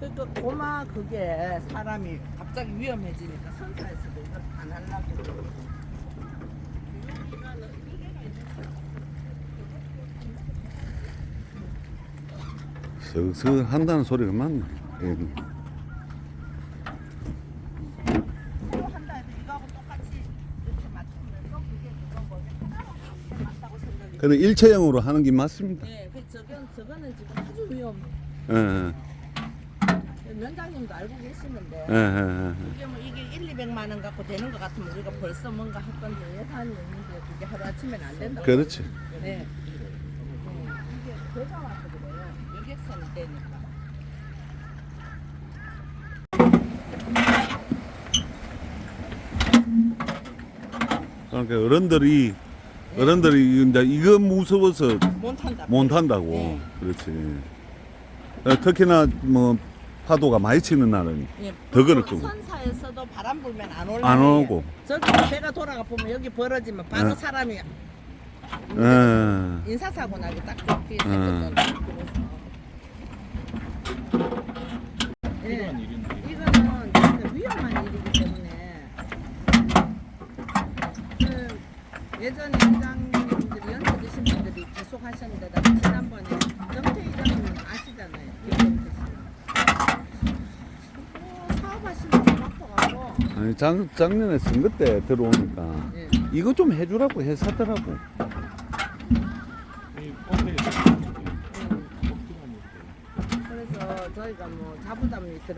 그러니까 고마 그게 사람이 갑자기 위험해지니까 선사에서도 이걸 안 하려고. 슥슥 한다는 소리가 맞네. 예. 이거 한다 해도 이거하고 똑같이 이렇게 맞추면 또 그게 그거 뭐지 하나로 맞다고 생각이. 근데 일체형으로 하는 게 맞습니다. 네, 그 저건 저거는 지금 아주 위험. 예, 예, 면장님도 알고 계시는데. 예, 예, 이게 뭐 이게 1, 200만 원 갖고 되는 것 같으면 우리가 벌써 뭔가 했던 게 예산이 있는데 그게 하루 아침에는 안 된다. 예. 그렇지. 네. 네. 이게 배가 와서 그래요. 여객선이 되니까. 그러니까 어른들이 어른들이 이제 이거 무서워서 못 탄다. 못 탄다고. 네. 그렇지. 어, 특히나 뭐 파도가 많이 치는 날은 예, 더 그럴 거고. 선사에서도 바람 불면 안 올라. 안 오고. 저기 배가 돌아가 보면 여기 벌어지면 바로 네. 사람이 예. 인사사고 나기 딱 좋게. 예. 필요한 일인데. 이거는 진짜 위험한 일이기 때문에 그 예전에 회장님들이 연세 드신 분들이 계속 하셨는데 나 지난번에 정태 회장님은 아시잖아요. 김정태 씨. 어, 사업하시는 분 바빠가고 아니 작, 작년에 선거 때 들어오니까 예. 이거 좀 해주라고 해사더라고. 음. 그래서 저희가 뭐 자부담이 들어.